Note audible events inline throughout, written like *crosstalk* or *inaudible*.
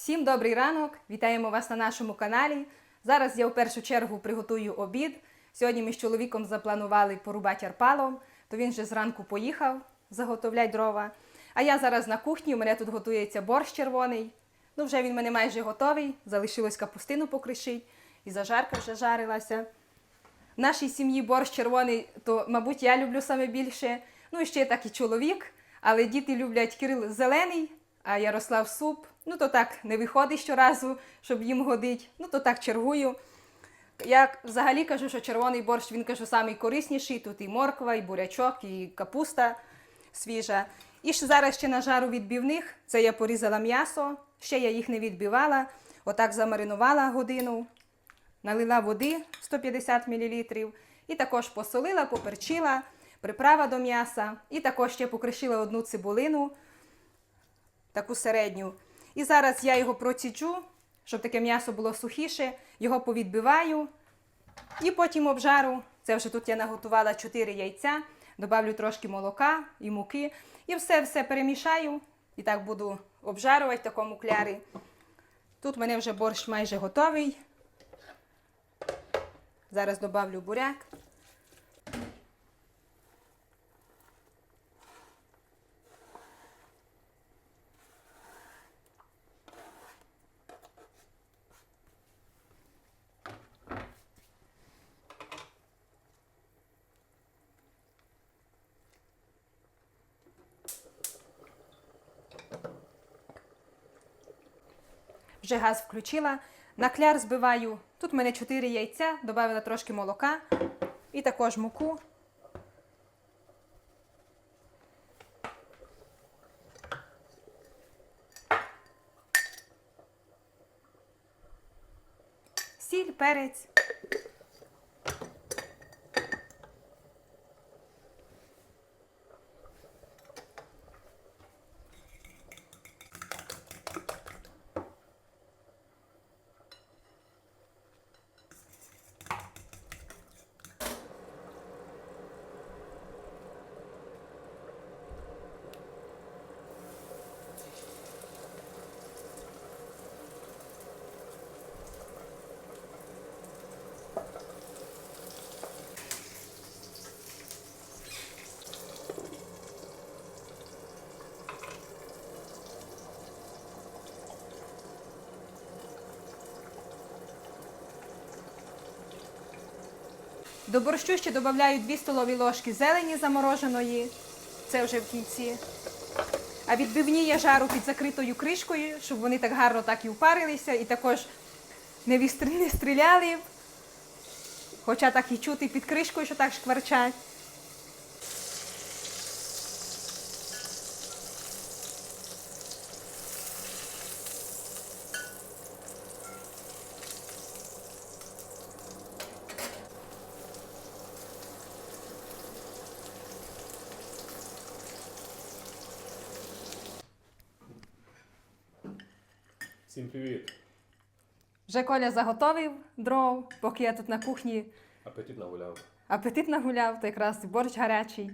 Всім добрий ранок! Вітаємо вас на нашому каналі. Зараз я в першу чергу приготую обід. Сьогодні ми з чоловіком запланували порубати арпалом, то він вже зранку поїхав заготовляти дрова. А я зараз на кухні, у мене тут готується борщ червоний. Ну, вже він в мене майже готовий. Залишилось капустину покришити, і зажарка вже жарилася. В нашій сім'ї борщ червоний, то, мабуть, я люблю саме більше. Ну і ще так і чоловік. Але діти люблять Кирил зелений, а Ярослав суп. Ну то так не виходить щоразу, щоб їм годить. Ну то так чергую. Я взагалі кажу, що червоний борщ він кажу самий корисніший. Тут і морква, і бурячок, і капуста свіжа. І ще зараз ще на жару відбивних. Це я порізала м'ясо, ще я їх не відбивала. Отак замаринувала годину, налила води 150 мл і також посолила, поперчила, приправа до м'яса, і також ще покришила одну цибулину, таку середню. І зараз я його проціджу, щоб таке м'ясо було сухіше, його повідбиваю і потім обжару. Це вже тут я наготувала 4 яйця, добавлю трошки молока і муки. І все-все перемішаю. І так буду обжарувати в такому клярі. Тут в мене вже борщ майже готовий. Зараз добавлю буряк. Вже газ включила. На кляр збиваю. Тут в мене 4 яйця, додала трошки молока і також муку. Сіль, перець. До борщу ще додаю 2 столові ложки зелені замороженої. Це вже в кінці. А відбивні я жару під закритою кришкою, щоб вони так гарно так і впарилися, і також не, вістр- не стріляли. Хоча так і чути під кришкою, що так шкварчать. Привіт! Вже Коля заготовив дров, поки я тут на кухні Апетит нагуляв. апетит нагуляв, то якраз і борщ гарячий.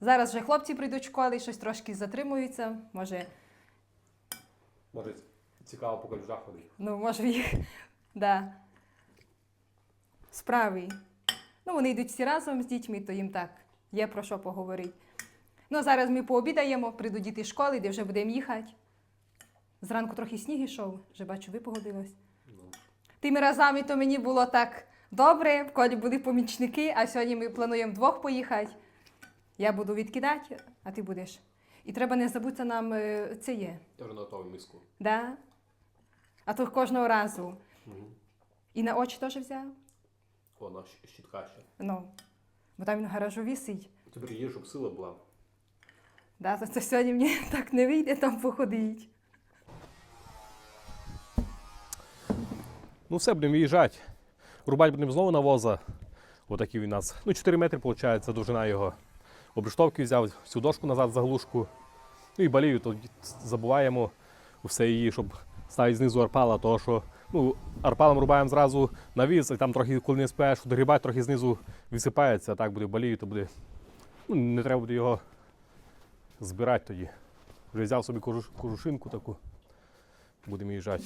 Зараз вже хлопці прийдуть з школи, щось трошки затримуються. Може, Може, цікаво по калюжах ходить. ну, може їх да. справи. Ну, вони йдуть всі разом з дітьми, то їм так є про що поговорити. Ну, зараз ми пообідаємо, прийдуть діти з школи, де вже будемо їхати. Зранку трохи сніг ішов, вже бачу, випогодилось. Ну, Тими разами то мені було так добре, в колі були помічники, а сьогодні ми плануємо двох поїхати. Я буду відкидати, а ти будеш. І треба не забути нам е, це є. вже миску. Да? А то кожного разу. Угу. І на очі теж взяв? О, на щітка ще. Ну, бо там він в гаражу висить. Тепер є, щоб сила була. Да, то це сьогодні мені *laughs* так не вийде там походити. Ну все, будемо виїжджати. Рубати будемо знову на воза. Отакий він у нас. Ну, 4 метри, виходить, довжина його. Обрештовки взяв, всю дошку назад заглушку. Ну і балію, то забуваємо все її, щоб ставити знизу арпала, того що ну, арпалом рубаємо зразу на віз, і там трохи, коли не спеш, догрібати, трохи знизу висипається, а так буде балію, то буде. Ну, не треба буде його збирати тоді. Вже взяв собі кожуш- кожушинку таку. Будемо їжджати.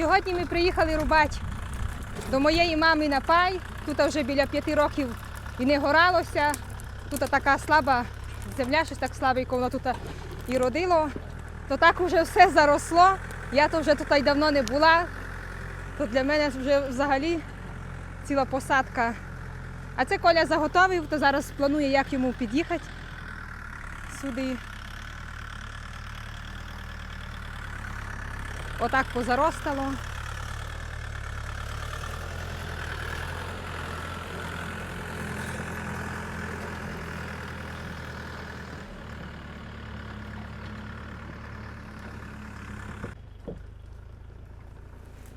Сьогодні ми приїхали рубати до моєї мами на пай. Тут вже біля п'яти років і не горалося. Тут така слаба земля, щось так слабенько воно тут і родило. То так вже все заросло. Я то вже тут давно не була. То для мене вже взагалі ціла посадка. А це Коля заготовив, то зараз планує, як йому під'їхати сюди. Отак позаростало.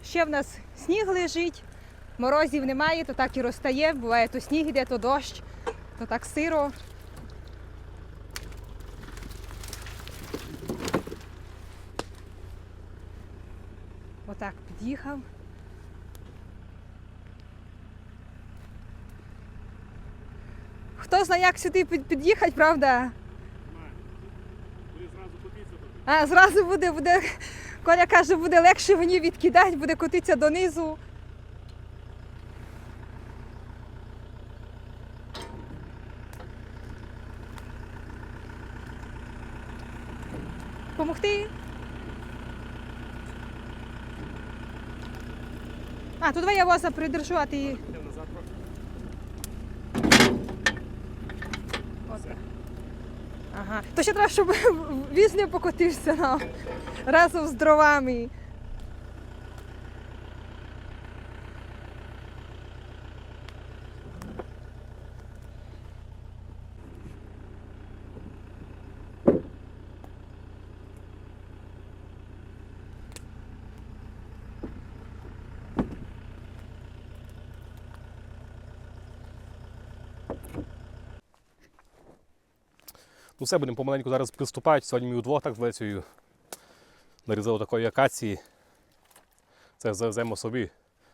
Ще в нас сніг лежить, морозів немає, то так і розтає. Буває то сніг іде, то дощ, то так сиро. Отак під'їхав. Хто знає, як сюди під'їхати, правда? А, зразу буде, буде. Коля каже, буде легше мені відкидати, буде котитися донизу. Помогти? А, тут давай я воза придержу, а ти. Отак. Ага. То ще треба, щоб *laughs* віз не покотився нам разом з дровами. Ну все, будемо помаленьку зараз приступати. Сьогодні ми удвох так з Лесею нарізали такої акації. Це завеземо собі.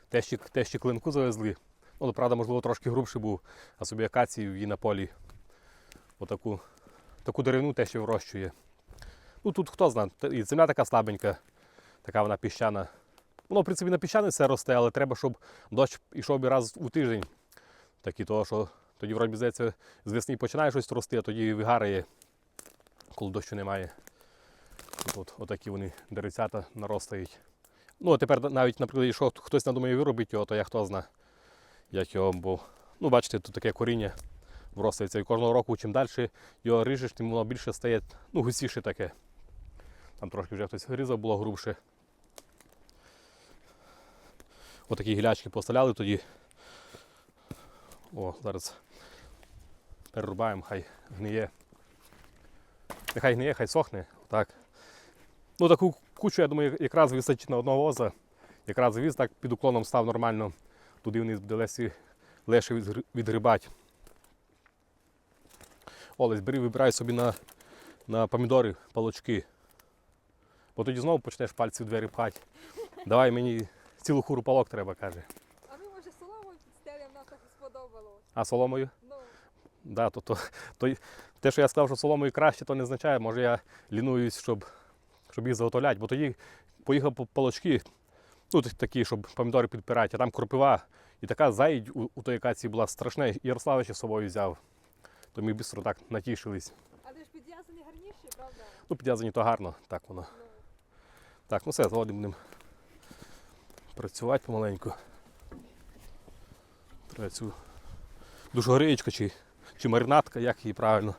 Те ще, те ще клинку завезли. Ну, правда, можливо, трошки грубший був, а собі акацію її на полі. Отаку таку деревину те ще вирощує. Ну тут хто знає, і земля така слабенька, така вона піщана. Воно, в принципі, на піщаний все росте, але треба, щоб дощ йшов раз у тиждень. Такі того, що тоді, вроді, здається, з весни починає щось рости, а тоді вигарає, коли дощу немає. От, отакі вони деревцята наростають. Ну, а тепер навіть, наприклад, якщо хтось надумає виробити його, то я хто зна, як його, бо, ну, бачите, тут таке коріння вростається. І кожного року, чим далі його ріжеш, тим воно більше стає, ну, густіше таке. Там трошки вже хтось різав, було грубше. Отакі гілячки поставляли тоді. О, зараз перерубаємо, хай гниє. Нехай гниє, хай сохне. Так. Ну, таку кучу, я думаю, якраз вистачить на одного воза. Якраз віз так під уклоном став нормально. Туди вниз буде лесі, легше відгрібати. Олесь, бери, вибирай собі на, на помідори палочки. Бо тоді знову почнеш пальці в двері пхати. Давай мені цілу хуру палок треба, каже. А ми, може, соломою підстелимо, нам так сподобалось. А соломою? Да, то, то, то, те, що я сказав, що соломою краще, то не означає, може я лінуюсь, щоб, щоб їх заготовляти. Бо тоді поїхав по палочки, ну такі, щоб помідори підпирати, а там кропива. І така заїдь у, у тої акації була страшна. І Ярославич з собою взяв. То ми швидко так натішились. але ж підв'язані гарніші, правда? Ну, підв'язані то гарно, так воно. Ну, Так, ну все, згодом будемо працювати помаленьку. Треба цю душогриєчку чи, чи маринадка, як її правильно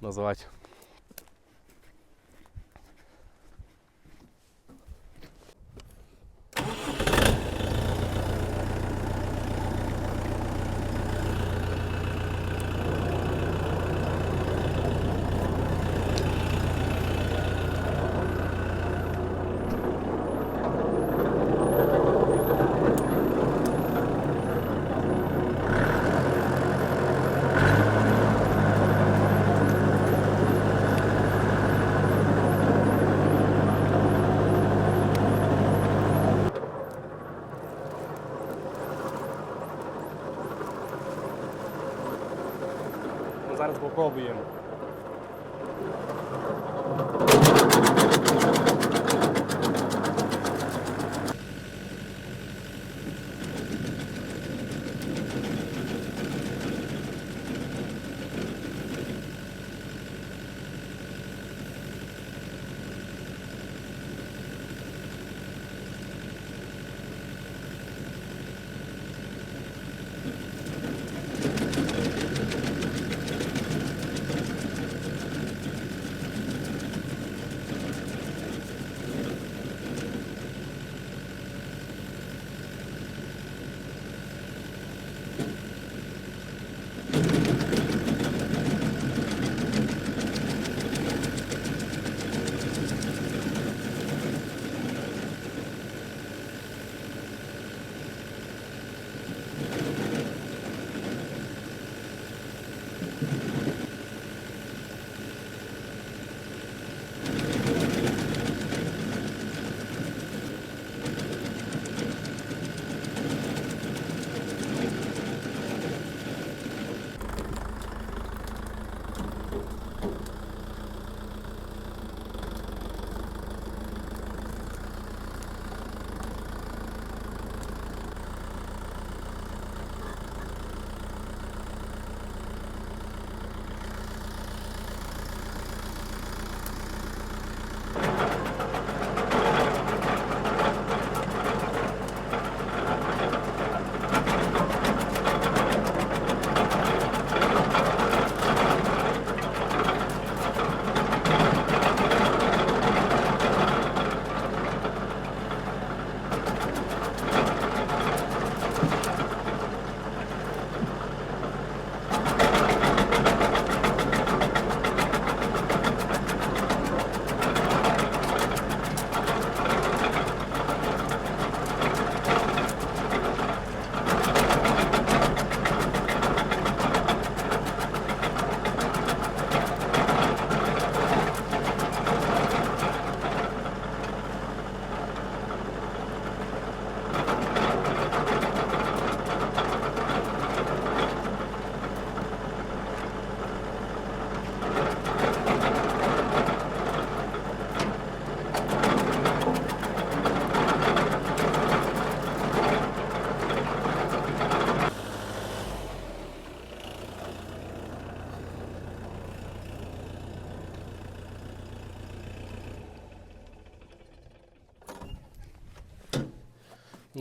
називати. попробуємо.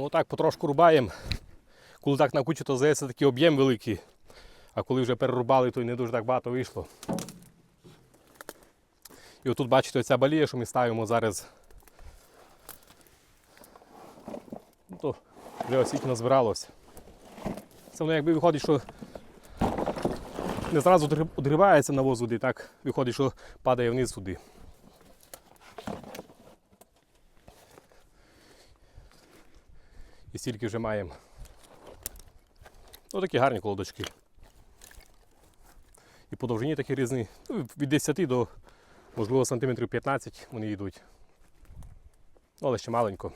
Ну так, потрошку рубаємо. Коли так на кучу, то здається такий об'єм великий. А коли вже перерубали, то й не дуже так багато вийшло. І отут бачите оця балія, що ми ставимо зараз. Ну, то вже ось скільки назбиралося. Це воно якби виходить, що не зразу дриб- дрибається на воз води, так виходить, що падає вниз туди. І стільки вже маємо. Ну, такі гарні колодочки. І по довжині такі різні. Ну, від 10 до, можливо, сантиметрів 15 вони йдуть. Ну, але ще маленько.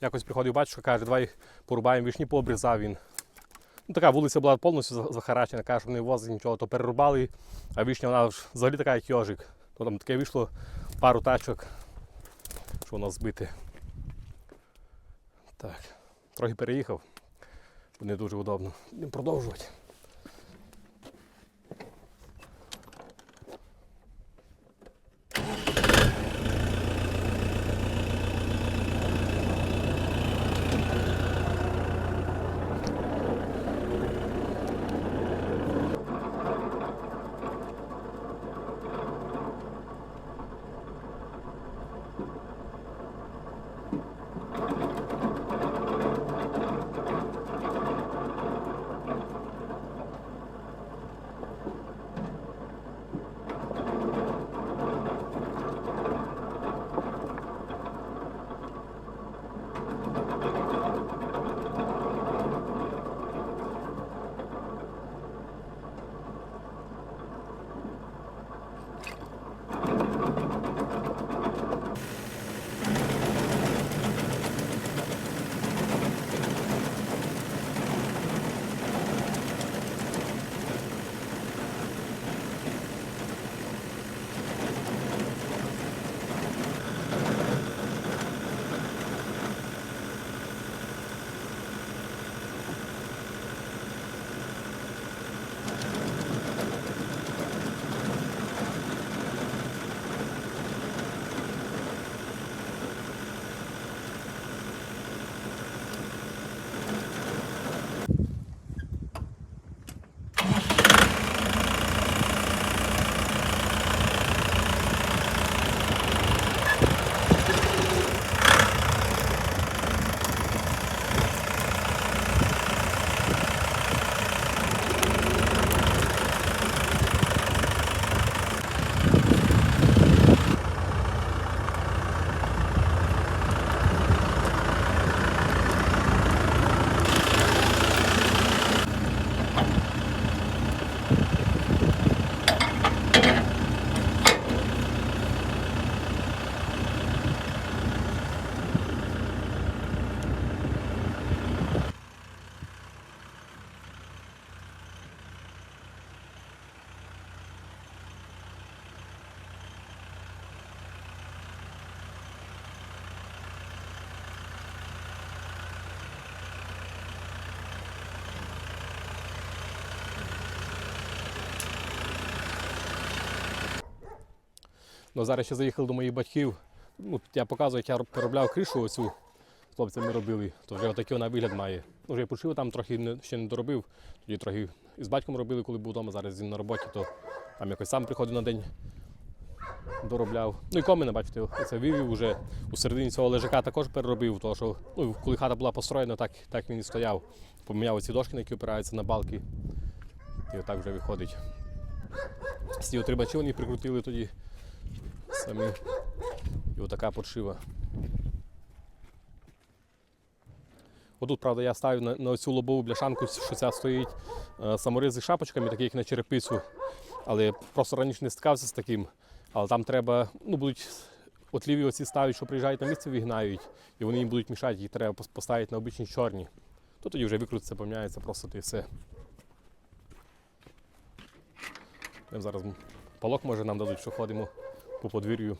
Якось приходив батюшка, каже, давай порубаємо вишні, пообрізав він. Ну, така вулиця була повністю захарачена, каже, що не возить нічого, то перерубали, а вишня вона взагалі така, як йожик. То там таке вийшло пару тачок, що воно збите. Так, трохи переїхав, не дуже удобно. Будемо продовжувати. Ну, зараз ще заїхали до моїх батьків. Ну, я показую, як я переробляв кришу оцю. з Хлопцями робили, то вже отакий вона вигляд має. Ну, вже я почив, там трохи не, ще не доробив. Тоді трохи із батьком робили, коли був вдома, зараз він на роботі, то там якось сам приходив на день, доробляв. Ну і комини, бачите, це вивів вже у середині цього лежака також переробив, тому що ну, коли хата була построєна, так, так він і стояв. Поміняв ці дошки, які опираються на балки. І отак вже виходить. Ці отримачі вони прикрутили тоді самі. І отака подшива. Отут, правда, я ставив на, на цю лобову бляшанку, що ця стоїть е, саморизи з шапочками, такі як на черепицю. Але я просто раніше не стикався з таким. Але там треба, ну, будуть от ліві оці ставлять, що приїжджають на місце, вигнають, і вони їм будуть мішати, їх треба поставити на обичні чорні. То тоді вже викрутиться, поміняється, просто і все. Зараз палок може нам дадуть, що ходимо по подвір'ю.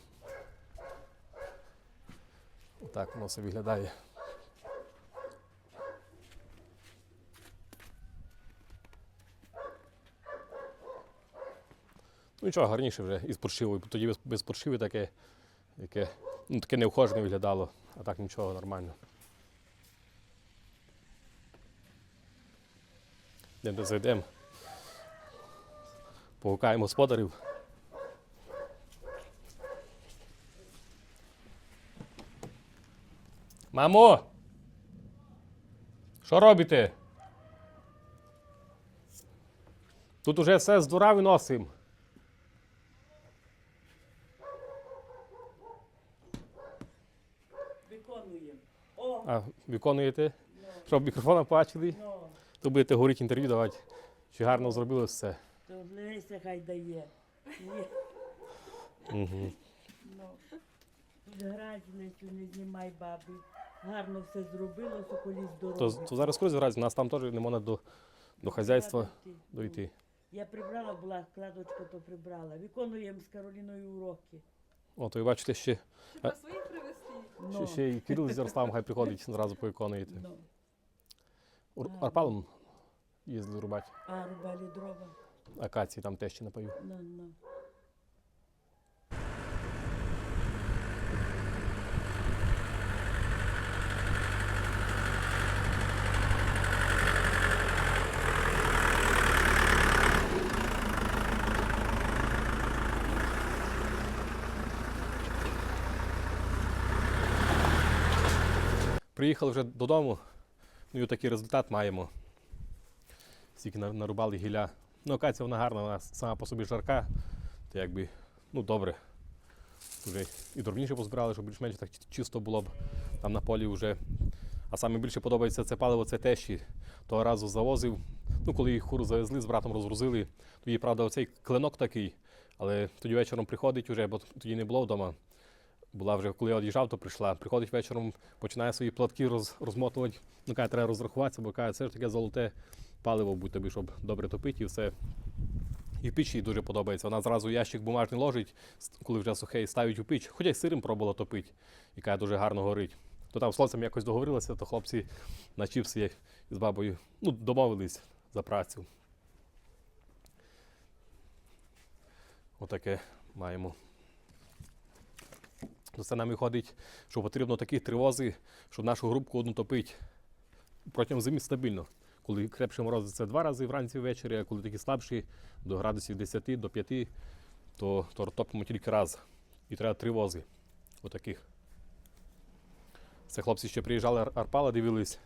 Так воно все виглядає. Ну нічого, гарніше вже із поршивою. Тоді без, без поршиви таке, яке, ну, таке неухожене виглядало, а так нічого нормально. Йдемо зайдемо. Погукаємо господарів. Мамо! Що робите? Тут уже все з двора виносимо. виконуємо. О, А виконуєте? ну, Щоб мікрофона бачили, ну, то будете говорити інтерв'ю давати. Чи гарно зробили все. то Леся хай дає. Угу. ну, тут не знімай баби. Гарно все зробило, соколі здорові. То, то зараз коли грати, у нас там теж не можна до, до хазяйства Дойти. Я прибрала, була кладочка, то прибрала. Виконуємо з Кароліною уроки. О, то ви бачите, ще, Треба своїх привезти. ще, Ну, ще і Кирил з Ярославом хай приходить, зразу повиконуєте. ну. Ур- Арпалом їздили рубати. А рубалі дрова. Акації там теж ще напою. Ну, ну. Приїхали вже додому, ну і такий результат маємо. Стільки нарубали гілля. Ну, акація вона гарна, вона сама по собі жарка, то якби, ну добре. Вже і дробніше позбирали, щоб більш-менш так чисто було б там на полі вже. А саме більше подобається це паливо, це тещі. Того разу завозив. Ну, коли їх хуру завезли, з братом розгрузили, тоді, правда, оцей клинок такий, але тоді вечором приходить уже, бо тоді не було вдома. Була вже, коли я од'їжджав, то прийшла. Приходить вечором, починає свої платки роз, розмотувати. Ну, каже, треба розрахуватися, бо каже, це ж таке золоте паливо будь тобі, щоб добре топити і все. І в печі їй дуже подобається. Вона зразу ящик бумажний ложить, коли вже сухе, і ставить у піч. Хоча й сирим пробувала топити, каже, дуже гарно горить. То там з хлопцем якось договорилися, то хлопці на чіпси з бабою ну, домовились за працю. Отаке маємо. То це нам виходить, що потрібно такі тривози, щоб нашу грубку одну топити протягом зими стабільно. Коли крепші морози це два рази вранці ввечері, а коли такі слабші, до градусів 10 до 5, то, то топимо тільки раз. І треба три вози. Отаких. Це хлопці ще приїжджали Арпала, дивились.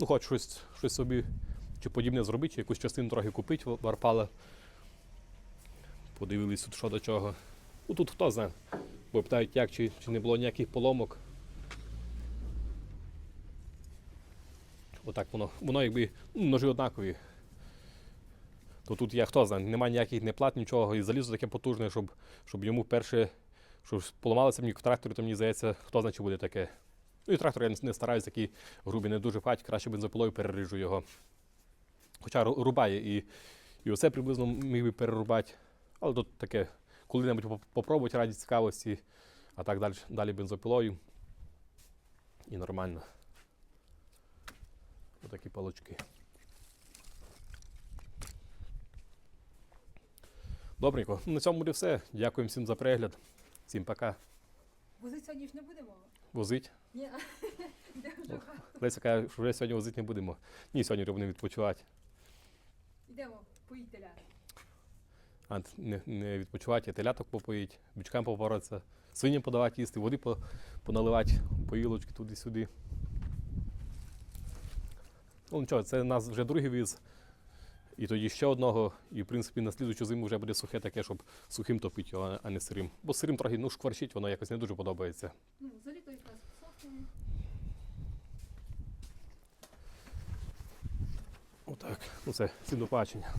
Ну, хоч щось, щось собі чи подібне зробити, чи якусь частину трохи купити в Арпала. Подивились тут що до чого. Ну тут хто знає. Бо питають, як, чи, чи не було ніяких поломок. Отак воно. Воно якби ну, ножі однакові. То тут я хто знає, немає ніяких не плат, нічого, і залізо таке потужне, щоб, щоб йому перше, щоб поламалося мені в тракторі, то мені здається, хто знає, чи буде таке. Ну і трактор я не, стараюсь такі грубі, не дуже пхати, краще бензопилою переріжу його. Хоча рубає і, і оце приблизно міг би перерубати. Але тут таке, коли-небудь поп- попробувати раді цікавості, а так далі, далі бензопилою. І нормально. Отакі палочки. Добренько. На цьому буде все. Дякуємо всім за перегляд. Всім пока. Возить сьогодні ж не будемо. Возить. Ні. *laughs* Леся каже, що вже сьогодні возити не будемо. Ні, сьогодні будемо відпочивати. Йдемо, поїть теля. А не, не відпочивати, а теляток попоїть, бічкам поборотися, свиням подавати їсти, води поналивати, поїлочки туди-сюди. Ну нічого, це у нас вже другий віз. І тоді ще одного, і в принципі на слідучу зиму вже буде сухе таке, щоб сухим топити його, а не сирим. Бо сирим трохи ну, шкварчить, воно якось не дуже подобається. Ну, за літо якраз сохне. Отак. Ну це всім до побачення.